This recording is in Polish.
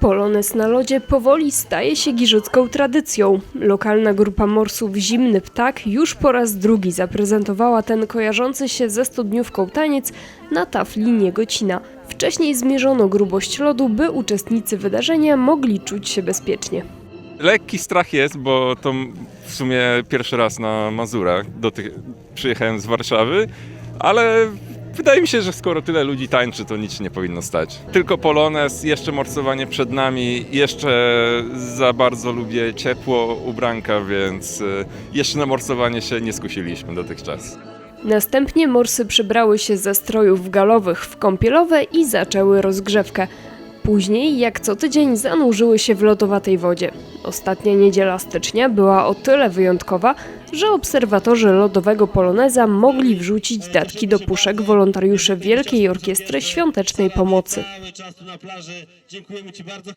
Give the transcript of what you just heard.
Polones na lodzie powoli staje się giżycką tradycją. Lokalna grupa morsów Zimny Ptak już po raz drugi zaprezentowała ten kojarzący się ze studniówką taniec na tafli Niegocina. Wcześniej zmierzono grubość lodu, by uczestnicy wydarzenia mogli czuć się bezpiecznie. Lekki strach jest, bo to w sumie pierwszy raz na Mazurach. Do tych przyjechałem z Warszawy, ale wydaje mi się, że skoro tyle ludzi tańczy, to nic się nie powinno stać. Tylko polones, jeszcze morsowanie przed nami, jeszcze za bardzo lubię ciepło ubranka, więc y, jeszcze na morsowanie się nie skusiliśmy dotychczas. Następnie morsy przybrały się ze strojów galowych w kąpielowe i zaczęły rozgrzewkę. Później, jak co tydzień, zanurzyły się w lodowatej wodzie. Ostatnia niedziela stycznia była o tyle wyjątkowa, że obserwatorzy lodowego poloneza mogli wrzucić datki do puszek wolontariuszy Wielkiej Orkiestry Świątecznej Pomocy.